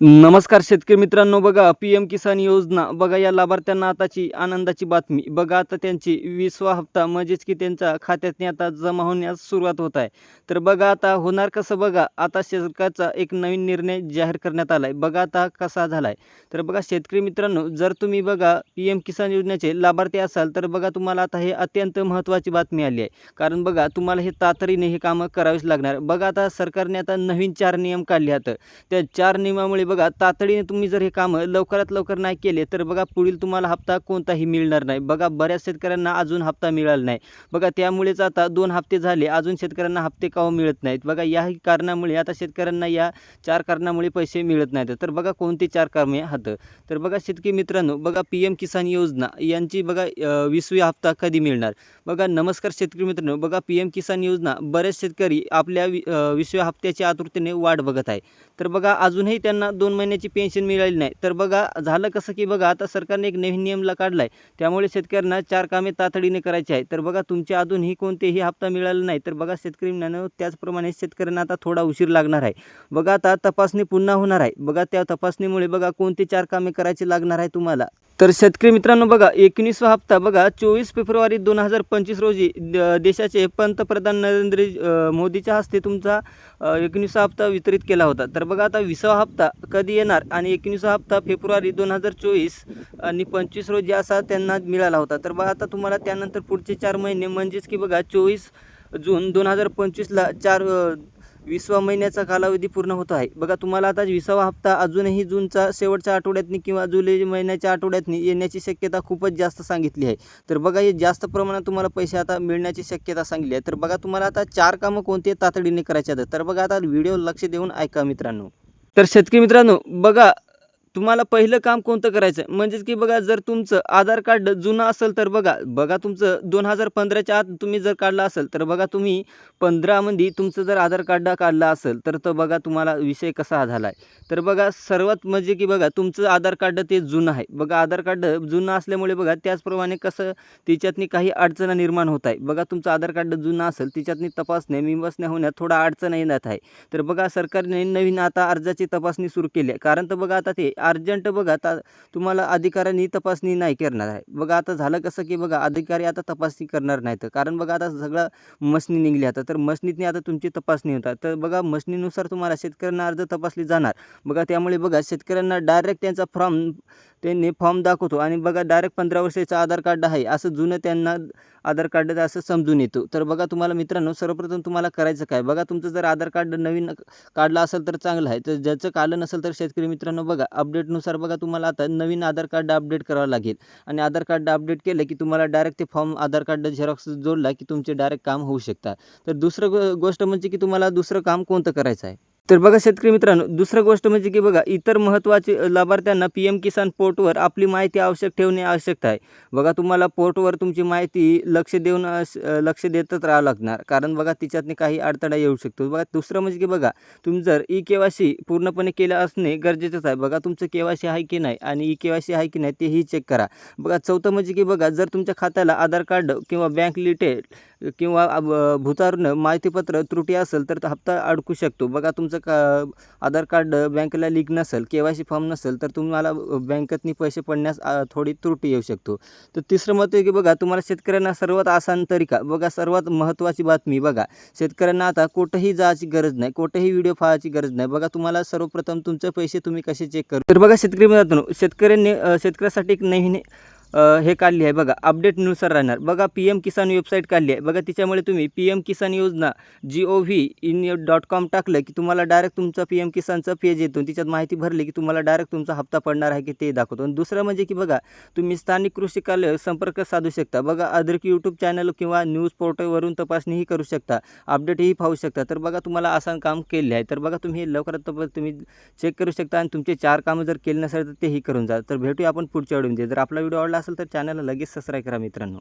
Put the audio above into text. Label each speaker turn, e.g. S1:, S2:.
S1: नमस्कार शेतकरी मित्रांनो बघा पी एम किसान योजना बघा या लाभार्थ्यांना आताची आनंदाची बातमी. बघा आता त्यांची वीसवा हप्ता म्हणजेच की त्यांच्या खात्यातनी आता जमा होण्यास सुरुवात होत आहे. तर बघा आता होणार कसं? बघा आता सरकारचा एक नवीन निर्णय जाहीर करण्यात आला आहे बघा आता कसा झाला आहे तर बघा शेतकरी मित्रांनो जर तुम्ही बघा पी एम किसान योजनेचे लाभार्थी असाल तर बघा तुम्हाला आता हे अत्यंत महत्त्वाची बातमी आली आहे. कारण बघा तुम्हाला हे तातडीने हे कामं करावीच लागणार. बघा आता सरकारने आता नवीन चार नियम काढले आहेत. त्या चार नियमामुळे बघा तातडीने तुम्ही जर हे कामं लवकरात लवकर नाही केले तर बघा पुढील तुम्हाला हप्ता कोणताही मिळणार नाही. बघा बऱ्याच शेतकऱ्यांना अजून हप्ता मिळाला नाही. बघा त्यामुळेच आता दोन हप्ते झाले अजून शेतकऱ्यांना हप्ते का हो मिळत नाहीत? बघा या कारणामुळे आता शेतकऱ्यांना या चार कारणामुळे पैसे मिळत नाहीत. तर बघा कोणती चार कामे आहेत. तर बघा शेतकरी मित्रांनो बघा पी एम किसान योजना यांची बघा वीसवी हप्ता कधी मिळणार? बघा नमस्कार शेतकरी मित्रांनो बघा पी एम किसान योजना बरेच शेतकरी आपल्या वी अ, वीसव्या आतुरतेने वाट बघत आहे. तर बघा अजूनही त्यांना दोन महिन्याची पेन्शन मिळाली नाही. तर बघा झालं कसं की बघा आता सरकारने एक नवीन नियमला काढला आहे त्यामुळे शेतकऱ्यांना चार कामे तातडीने करायची आहे तर बघा तुमच्या अजूनही कोणतेही हप्ता मिळाला नाही तर बघा शेतकरी त्याचप्रमाणे शेतकऱ्यांना आता थोडा उशीर लागणार आहे. बघा आता तपासणी पुन्हा होणार आहे. बघा त्या तपासणीमुळे बघा कोणते चार कामे करायची लागणार आहे तुम्हाला? तर शेतकरी मित्रांनो बघा एकोणीसवा हप्ता बघा चोवीस फेब्रुवारी दोन हजार पंचवीस रोजी द- देशाचे पंतप्रधान नरेंद्र मोदीच्या हस्ते तुमचा एकोणीसवा हप्ता वितरित केला होता. तर बघा आता विसावा हप्ता कधी येणार आणि एकोणीसवा हप्ता फेब्रुवारी दोन हजार चोवीस आणि पंचवीस रोजी असा त्यांना मिळाला होता. तर बघा आता तुम्हाला त्यानंतर पुढचे चार महिने म्हणजेच की बघा चोवीस जून दोन हजार पंचवीसला चार विसवा महिन्याचा कालावधी पूर्ण होत आहे. बघा तुम्हाला आता विसावा हप्ता अजूनही जूनचा शेवटच्या आठवड्यातनी किंवा जुलै महिन्याच्या आठवड्यातनी येण्याची शक्यता खूपच जास्त सांगितली आहे. तर बघा हे जास्त प्रमाणात तुम्हाला पैसे आता मिळण्याची शक्यता सांगली आहे. तर बघा तुम्हाला आता चार कामं कोणते तातडीने करायचे आहेत? तर बघा आता व्हिडिओ लक्ष देऊन ऐका मित्रांनो. तर शेतकरी मित्रांनो बघा तुम्हाला पहिलं काम कोणतं करायचं आहे म्हणजेच की बघा जर तुमचं आधार कार्ड जुनं असेल तर बघा बघा तुमचं दोन हजार पंधराच्या आत तुम्ही जर काढलं असेल तर बघा तुम्ही पंधरामध्ये तुमचं जर आधार कार्ड काढलं असेल तर तो बघा तुम्हाला विषय कसा झाला आहे तर बघा सर्वात म्हणजे की बघा तुमचं आधार कार्ड ते जुनं आहे. बघा आधार कार्ड जुनं असल्यामुळे बघा त्याचप्रमाणे कसं तिच्यातनी काही अडचणी निर्माण होत आहे बघा तुमचं आधार कार्ड जुनं असेल तिच्यातनी तपासण्या मिंबसण्या होण्यात थोडा अडचण येणार आहे. तर बघा सरकारने नवीन आता अर्जाची तपासणी सुरू केली आहे. कारण तर बघा आता ते अर्जंट बघा आता तुम्हाला अधिकाऱ्यांनी तपासणी नाही करणार आहे. बघा आता झालं कसं की बघा अधिकारी आता तपासणी करणार नाहीत. कारण बघा आता सगळं मशनी निघली आता. तर मशनीतनी आता तुमची तपासणी होतात तर बघा मशनीनुसार तुम्हाला शेतकऱ्यांना अर्ज तपासली जाणार. बघा त्यामुळे बघा शेतकऱ्यांना डायरेक्ट त्यांचा फॉर्म त्यांनी फॉर्म दाखवतो. आणि बघा डायरेक्ट पंधरा वर्षाचं आधार कार्ड आहे. असं जुनं त्यांना आधार कार्ड असं समजून येतो. तर बघा तुम्हाला मित्रांनो सर्वप्रथम तुम्हाला करायचं काय? बघा तुमचं जर आधार कार्ड नवीन काढलं असेल तर चांगलं आहे. तर ज्याचं काढलं नसेल तर शेतकरी मित्रांनो बघा अपडेटनुसार बघा तुम्हाला आता नवीन आधार कार्ड अपडेट करावं लागेल. आणि आधार कार्ड अपडेट केलं की तुम्हाला डायरेक्ट ते फॉर्म आधार कार्ड झेरॉक्स जोडला की तुमचे डायरेक्ट काम होऊ शकतात. तर दुसरं गोष्ट म्हणजे की तुम्हाला दुसरं काम कोणतं करायचं आहे? तर बघा शेतकरी मित्रांनो दुसरं गोष्ट म्हणजे की बघा इतर महत्त्वाचे लाभार्थ्यांना पी एम किसान पोर्टवर आपली माहिती आवश्यक ठेवणे आवश्यक आहे. बघा तुम्हाला पोर्टवर तुमची माहिती लक्ष देऊन लक्ष देतच राहावं लागणार. कारण बघा तिच्यातनी काही अडथळा येऊ शकतो. बघा दुसरं म्हणजे की बघा तुम्ही जर ई के वाय सी पूर्णपणे केलं असणे गरजेचंच आहे. बघा तुमचं के वाय सी आहे की नाही आणि ई के वाय सी आहे की नाही तेही चेक करा. बघा चौथं म्हणजे की बघा जर तुमच्या खात्याला आधार कार्ड किंवा बँक डिटेल किंवा अब- माहितीपत्र त्रुटी असेल तर तो हप्ता अडकू शकतो. बघा तुमचं का आधार कार्ड बँकेला लिंक नसेल के वाय सी फॉर्म नसेल तर तुम्हाला बँकेतनी पैसे पडण्यास थोडी त्रुटी येऊ शकतो. तर तिसरं मत आहे की बघा तुम्हाला शेतकऱ्यांना सर्वात आसान तरीका बघा सर्वात महत्त्वाची बातमी बघा. शेतकऱ्यांना आता कुठंही जायची गरज नाही कुठेही व्हिडिओ पाहायची गरज नाही. बघा तुम्हाला सर्वप्रथम तुमचे पैसे तुम्ही कसे चेक करू? तर बघा शेतकरी मित्रांनो शेतकऱ्यांनी शेतकऱ्यासाठी एक नवीन हे काढली आहे. बघा अपडेटनुसार राहणार. बघा पी एम किसान वेबसाईट काढली आहे. बघा तिच्यामुळे तुम्ही P M Kisan Yojana G O V in dot com टाकलं की तुम्हाला डायरेक्ट तुमचा पी एम किसानचा पेज येतो. तिच्यात माहिती भरली की तुम्हाला डायरेक्ट तुमचा हप्ता पडणार आहे की ते दाखवतो. आणि दुसरं म्हणजे की बघा तुम्ही स्थानिक कृषी कार्यालय संपर्क साधू शकता. बघा अदरक यूट्यूब चॅनल किंवा न्यूज पोर्टलवरून तपासणीही करू शकता. अपडेटही पाहू शकता. तर बघा तुम्हाला आसान काम केले आहे. तर बघा तुम्ही हे लवकरात लवकर तुम्ही चेक करू शकता. आणि तुमचे चार कामं जर केले नसेल तर तेही करून जा. तर भेटूया आपण पुढच्या व्हिडिओमध्ये. जर आपला व्हिडिओ आवडला असेल तर चॅनलला लगेच सबस्क्राईब करा मित्रांनो.